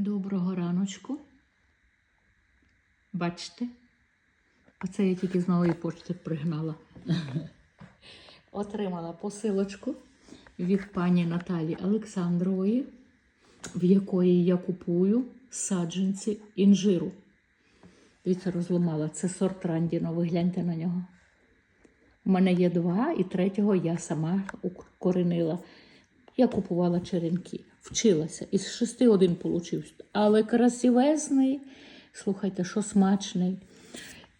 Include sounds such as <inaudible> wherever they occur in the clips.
Доброго раночку. Бачите? Оце я тільки з нової почти пригнала. <laughs> Отримала посилочку від пані Наталі Олександрової, в якої я купую саджанці інжиру. Дивіться, розламала. Це сорт Рандіно. Ви гляньте на нього. У мене є два, і третього я сама укоренила. Я купувала черенки, вчилася. Із шести один получився. Але красивезний. Слухайте, що смачний.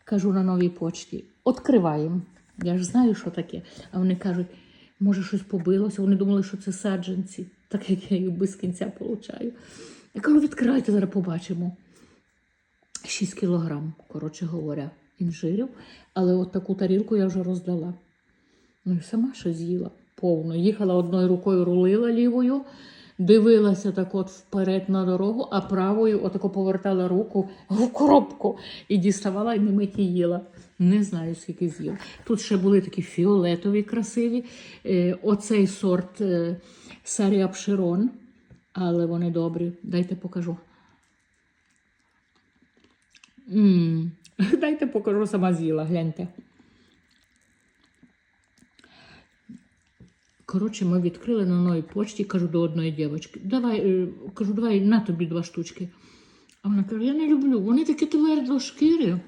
Кажу на новій почті. Откриваємо. Я ж знаю, що таке. А вони кажуть, може, щось побилося. Вони думали, що це саджанці, так як я їх без кінця получаю. Я кажу, відкривайте, зараз побачимо. 6 кілограм, коротше говоря, інжирів. Але от таку тарілку я вже роздала. Ну і сама ще з'їла повно. Їхала одною рукою, рулила лівою, дивилася так от вперед на дорогу, а правою отако повертала руку в коробку і діставала і миті їла. Не знаю, скільки з'їла. Тут ще були такі фіолетові, красиві. Е, оцей сорт е, Саріап Широн, але вони добрі. Дайте покажу. м <laughs> Дайте покажу, сама з'їла, гляньте. Коротше, ми відкрили на новій почті, кажу до одної дівчинки, давай, е, кажу, давай на тобі два штучки. А вона каже, я не люблю, вони такі твердо шкіри.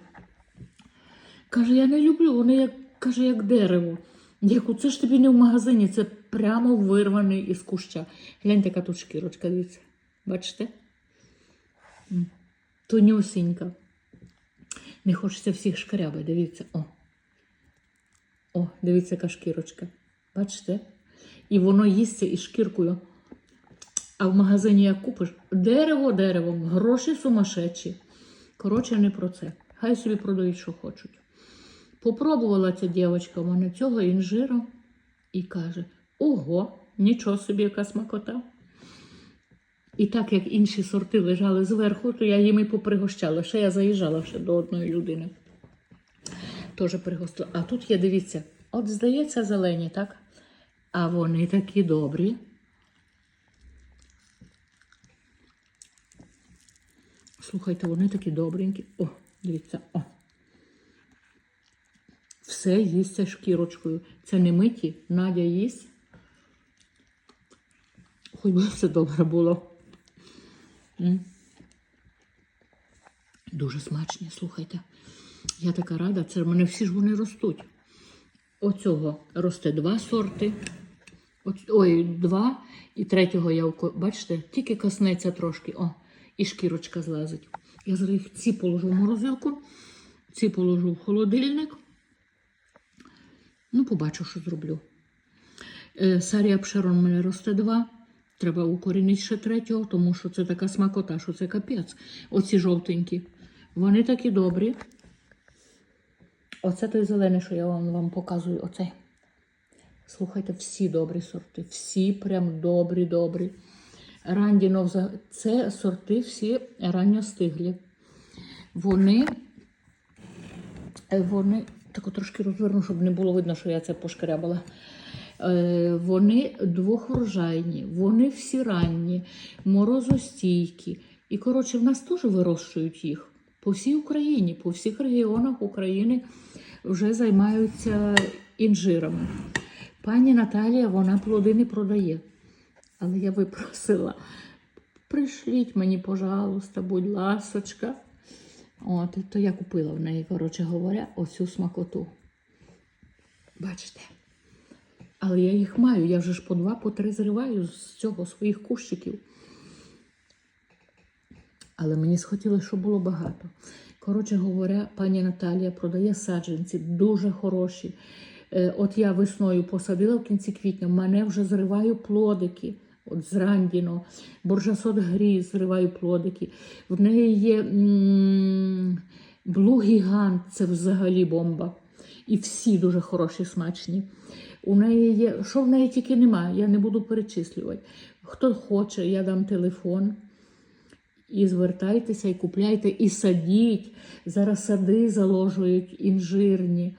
Каже, я не люблю, вони як, каже, як дерево. Я кажу, це ж тобі не в магазині, це прямо вирваний із куща. Гляньте, яка тут шкірочка, дивіться. Бачите? Тонюсінька. Не хочеться всіх шкаряби, дивіться. О. О, дивіться, яка шкірочка. Бачите? І воно їсться із шкіркою. А в магазині як купиш дерево деревом, гроші сумасшедші. Коротше, не про це. Хай собі продають, що хочуть. Попробувала ця дівчинка в мене цього інжиру і каже: ого, нічого собі, яка смакота. І так як інші сорти лежали зверху, то я їм і попригощала. Ще я заїжджала ще до одної людини. Теж пригостила. А тут є, дивіться, от здається, зелені, так? А вони такі добрі. Слухайте, вони такі добренькі. О, дивіться, о. Все їсться шкірочкою. Це не миті, Надя їсть. Хоч би все добре було. Дуже смачні, слухайте. Я така рада, це в мене всі ж вони ростуть. Оцього росте два сорти. От, ой, два. І третього я бачите, тільки коснеться трошки. О, і шкірочка злазить. Я зараз їх ці положу в морозилку, ці положу в холодильник. Ну, побачу, що зроблю. Е, Сарія Пшерон у мене росте два. Треба укорінити ще третього, тому що це така смакота, що це капець. Оці жовтенькі. Вони такі добрі. Оце той зелений, що я вам, вам показую. Оцей. Слухайте, всі добрі сорти. Всі прям добрі, добрі. Рандіно, це сорти всі ранньостиглі. Вони, вони, так трошки розверну, щоб не було видно, що я це пошкрябала. Е, Вони двохврожайні, вони всі ранні, морозостійкі. І, коротше, в нас теж вирощують їх по всій Україні, по всіх регіонах України вже займаються інжирами. Пані Наталія, вона плоди не продає. Але я випросила, пришліть мені, пожалуйста, будь ласочка. От, то я купила в неї, коротше говоря, оцю смакоту. Бачите? Але я їх маю, я вже ж по два, по три зриваю з цього своїх кущиків. Але мені схотілося, щоб було багато. Коротше говоря, пані Наталія продає саджанці дуже хороші. Е, От я весною посадила в кінці квітня, в мене вже зриваю плодики. От з Рандіно, Боржасот Гріз зриваю плодики. В неї є Блу Гігант, це взагалі бомба. І всі дуже хороші, смачні. У неї є, що в неї тільки немає, я не буду перечислювати. Хто хоче, я дам телефон. І звертайтеся, і купляйте, і садіть. Зараз сади заложують інжирні.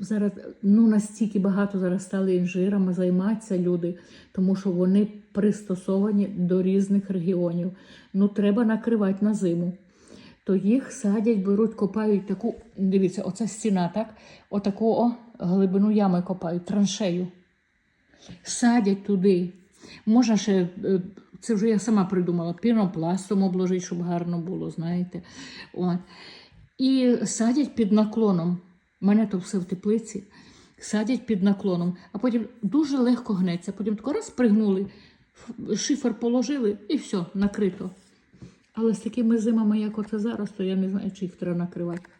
Зараз ну, настільки багато зараз стали інжирами займатися люди, тому що вони пристосовані до різних регіонів. Ну, треба накривати на зиму. То їх садять, беруть, копають таку. Дивіться, оця стіна, так? Отаку о, глибину ями копають, траншею. Садять туди. Можна ще, е, це вже я сама придумала, пінопластом обложити, щоб гарно було, знаєте. От. І садять під наклоном. Мене то все в теплиці. Садять під наклоном, а потім дуже легко гнеться. Потім тако раз пригнули, шифер положили і все, накрито. Але з такими зимами, як оце зараз, то я не знаю, чи їх треба накривати.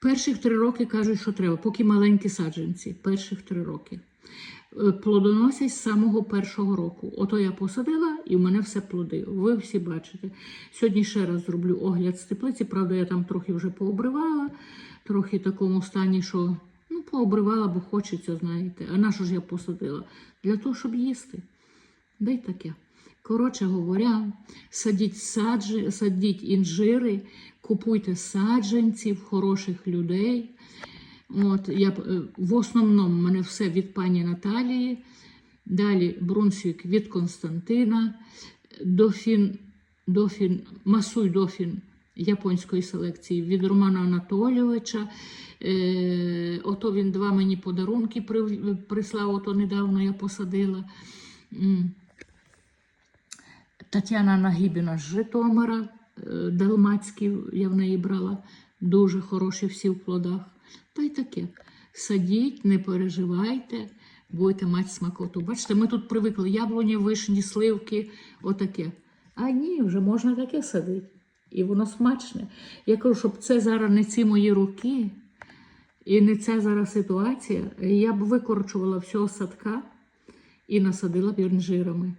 Перших три роки кажуть, що треба, поки маленькі саджанці. Перших три роки. Е, Плодоносять з самого першого року. Ото я посадила і в мене все плоди. Ви всі бачите. Сьогодні ще раз зроблю огляд з теплиці. Правда, я там трохи вже пообривала, трохи в такому стані, що ну, пообривала, бо хочеться, знаєте. А на що ж я посадила? Для того, щоб їсти. Да таке. Коротше говоря, садіть, саджі, садіть інжири, купуйте саджанців, хороших людей. От, я, е, в основному мене все від пані Наталії. Далі Брунсвік від Константина, Дофін, Дофін, Масуй Дофін японської селекції від Романа Анатолійовича. Е, ото він два мені подарунки прислав, ото недавно я посадила. Тетяна Нагібіна з Житомира, е, Далмацький, я в неї брала, дуже хороші всі в плодах. Та й таке. Садіть, не переживайте, будете мати смакоту. Бачите, ми тут привикли яблуні, вишні, сливки, отаке. А ні, вже можна таке садити. І воно смачне. Я кажу, щоб це зараз не ці мої руки, і не ця зараз ситуація, я б викорчувала всього садка і насадила б інжирами.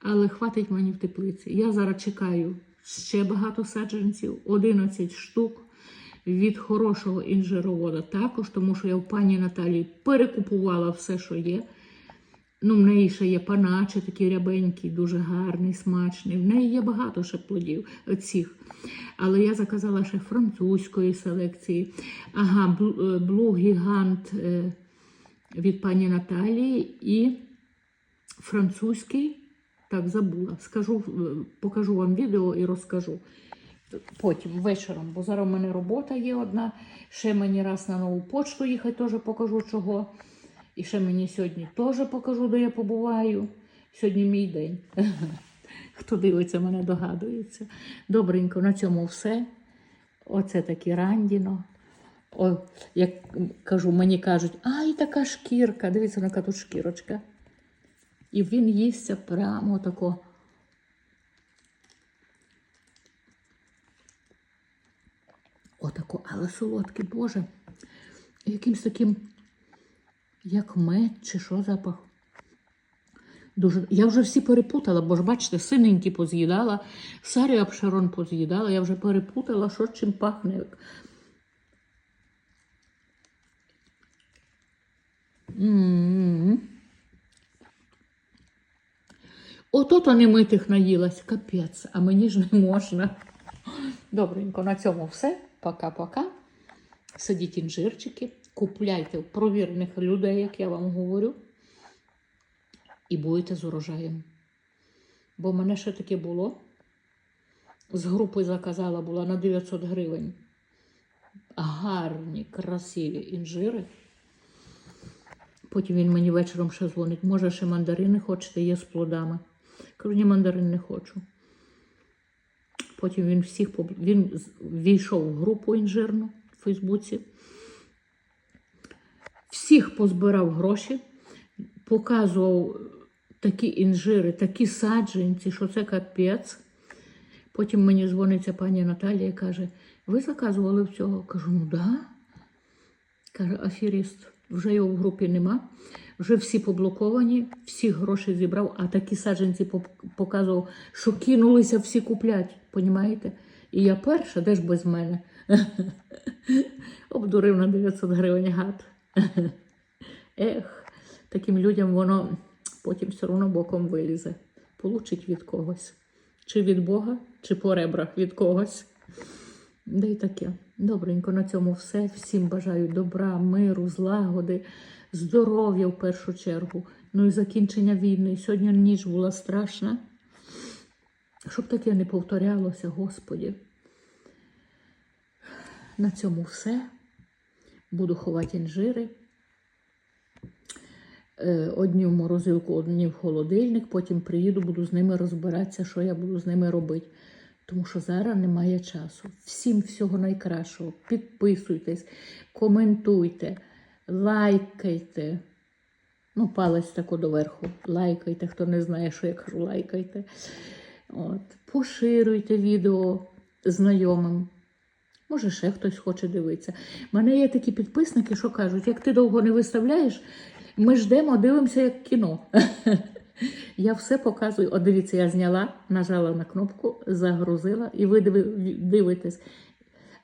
Але хватить мені в теплиці. Я зараз чекаю ще багато саджанців, 11 штук від хорошого інжировода також, тому що я в пані Наталії перекупувала все, що є. Ну, в неї ще є паначе, такий рябенький, дуже гарний, смачний. В неї є багато ще плодів цих. Але я заказала ще французької селекції. Ага, Блу- е, Гігант е, від пані Наталії і французький. Так, забула. Скажу, е, покажу вам відео і розкажу. Потім вечором, бо зараз у мене робота є одна. Ще мені раз на нову почту їхати, теж покажу чого. І ще мені сьогодні теж покажу, де я побуваю. Сьогодні мій день. <laughs> Хто дивиться, мене догадується. Добренько, на цьому все. Оце такі рандіно. О, як кажу, мені кажуть, ай, така шкірка. Дивіться, яка тут шкірочка. І він їсться прямо тако. Отако, але солодкий, Боже. Якимсь таким, як мед, чи що запах. Дуже... Я вже всі перепутала, бо ж бачите, синенькі поз'їдала, Сарі Апшерон поз'їдала, я вже перепутала, що чим пахне. Ото то не митих наїлась, капець, а мені ж не можна. Добренько, на цьому все. Пока-пока. Садіть інжирчики, купляйте в провірених людей, як я вам говорю, і будете з урожаєм. Бо в мене ще таке було. З групи заказала була на 900 гривень. Гарні, красиві інжири. Потім він мені вечором ще дзвонить. Може, ще мандарини хочете, є з плодами. Кажу, ні, мандарин не хочу. Потім він всіх він ввійшов в групу інжирну в Фейсбуці. Всіх позбирав гроші, показував такі інжири, такі саджанці, що це капець. Потім мені дзвониться пані Наталія і каже: ви заказували в цього? Кажу, ну да. Каже, аферіст, вже його в групі нема, вже всі поблоковані, всі гроші зібрав, а такі саджанці показував, що кинулися всі куплять, понімаєте? І я перша, де ж без мене? <laughs> Обдурив на 900 гривень гад. <laughs> Ех, таким людям воно потім все одно боком вилізе. Получить від когось. Чи від Бога, чи по ребрах від когось. Да й таке. Добренько, на цьому все. Всім бажаю добра, миру, злагоди, здоров'я в першу чергу Ну і закінчення війни. Сьогодні ніч була страшна. Щоб таке не повторялося, Господі. На цьому все. Буду ховати інжири. Е, Одні в морозилку, одні в холодильник, потім приїду, буду з ними розбиратися, що я буду з ними робити. Тому що зараз немає часу. Всім всього найкращого. Підписуйтесь, коментуйте, лайкайте. Ну, палець тако доверху. Лайкайте, хто не знає, що я кажу, лайкайте. От. Поширюйте відео знайомим. Може, ще хтось хоче дивитися. У мене є такі підписники, що кажуть, як ти довго не виставляєш, ми ждемо, дивимося як кіно. <laughs> Я все показую. От дивіться, я зняла, нажала на кнопку, загрузила, і ви дивитесь.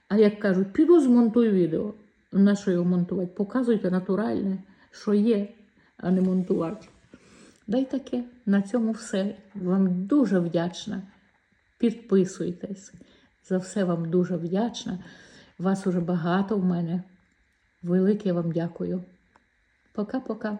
А як кажуть, піду змонтую відео. На що його монтувати? Показуйте натуральне, що є, а не монтувати. Дай таке. На цьому все. Вам дуже вдячна. Підписуйтесь. За все вам дуже вдячна. Вас уже багато в мене. Велике вам дякую. Пока-пока.